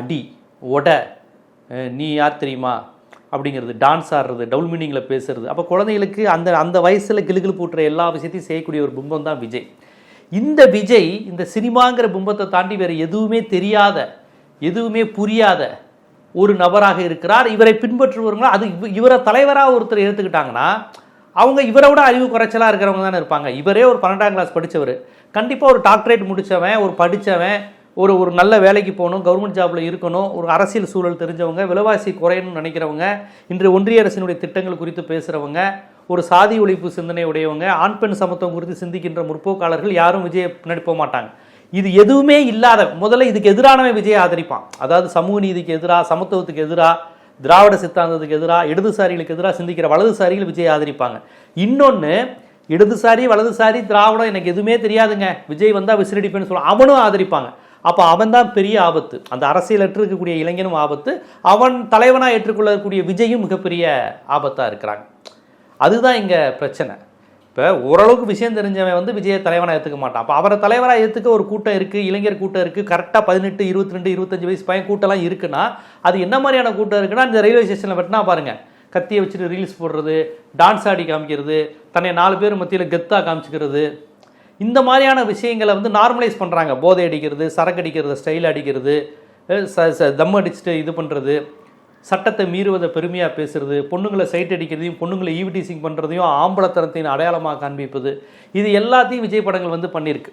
அடி ஒட நீ யார் தெரியுமா? அப்படிங்கிறது டான்ஸ் ஆடுறது டபுள் மீனிங்கில் பேசுறது. அப்போ குழந்தைகளுக்கு அந்த அந்த வயசில் கிளுகிளு பூட்டுற எல்லா விஷயத்தையும் செய்யக்கூடிய ஒரு பிம்பம் தான் விஜய். இந்த விஜய் இந்த சினிமாங்கிற பிம்பத்தை தாண்டி வேறு எதுவுமே தெரியாத எதுவுமே புரியாத ஒரு நபராக இருக்கிறார். இவரை பின்பற்றுபவர்கள் அது இவரை தலைவராக ஒருத்தர் எடுத்துக்கிட்டாங்கன்னா அவங்க இவரை விட அறிவு குறைச்சலாக இருக்கிறவங்க தானே இருப்பாங்க. இவரே ஒரு பன்னெண்டாம் கிளாஸ் படித்தவர் கண்டிப்பாக ஒரு டாக்டரேட் முடித்தவன் ஒரு படித்தவன் ஒரு ஒரு நல்ல வேலைக்கு போகணும் கவர்மெண்ட் ஜாபில் இருக்கணும் ஒரு அரசியல் சூழல் தெரிஞ்சவங்க விலைவாசி குறையணும்னு நினைக்கிறவங்க இன்று ஒன்றிய அரசினுடைய திட்டங்கள் குறித்து பேசுகிறவங்க ஒரு சாதி ஒழிப்பு சிந்தனை உடையவங்க ஆண் பெண் சமத்துவம் குறித்து சிந்திக்கின்ற முற்போக்காளர்கள் யாரும் விஜயை பின்னாடி போக மாட்டாங்க. இது எதுவுமே இல்லாத முதல்ல இதுக்கு எதிரானவன் விஜயை ஆதரிப்பான். அதாவது சமூக நீதிக்கு எதிராக சமத்துவத்துக்கு எதிராக திராவிட சித்தாந்தத்துக்கு எதிராக இடதுசாரிகளுக்கு எதிராக சிந்திக்கிற வலதுசாரிகள் விஜயை ஆதரிப்பாங்க. இன்னொன்று இடதுசாரி வலதுசாரி திராவிடம் எனக்கு எதுவுமே தெரியாதுங்க. விஜய் வந்தால் விசிறடிப்பேன்னு சொல்லுவான் அவனும் ஆதரிப்பாங்க. அப்போ அவன் தான் பெரிய ஆபத்து. அந்த அரசியலற்று இருக்கக்கூடிய இளைஞனும் ஆபத்து. அவன் தலைவனாக ஏற்றுக்கொள்ளக்கூடிய விஜயும் மிகப்பெரிய ஆபத்தாக இருக்கிறாங்க. அதுதான் இங்கே பிரச்சனை. இப்போ ஓரளவுக்கு விஷயம் தெரிஞ்சவன் வந்து விஜயை தலைவனாக ஏற்றுக்க மாட்டான். அப்போ அவரை தலைவராக ஏற்றுக்க ஒரு கூட்டம் இருக்குது இளைஞர் கூட்டம் இருக்குது கரெக்டாக பதினெட்டு இருபத்தி ரெண்டு இருபத்தஞ்சு வயசு பையன் கூட்டம்லாம் இருக்குன்னா அது என்ன மாதிரியான கூட்டம் இருக்குன்னா இந்த ரயில்வே ஸ்டேஷனில் வெட்டினா பாருங்கள் கத்தியை வச்சுட்டு ரீல்ஸ் போடுறது டான்ஸ் ஆடி காமிக்கிறது தன்னை நாலு பேர் மத்தியில் கெத்தாக காமிச்சிக்கிறது இந்த மாதிரியான விஷயங்களை வந்து நார்மலைஸ் பண்ணுறாங்க போதை அடிக்கிறது சரக்கு அடிக்கிறது ஸ்டைல் அடிக்கிறது ச ச தம் அடிச்சுட்டு இது பண்ணுறது சட்டத்தை மீறுவதை பெருமையாக பேசுறது பொண்ணுங்களை சைட் அடிக்கிறதையும் பொண்ணுங்களை ஈவிடிசிங் பண்ணுறதையும் ஆம்பளத்தனத்தின் அடையாளமாக காண்பிப்பது இது எல்லாத்தையும் விஜய் படங்கள் வந்து பண்ணியிருக்கு.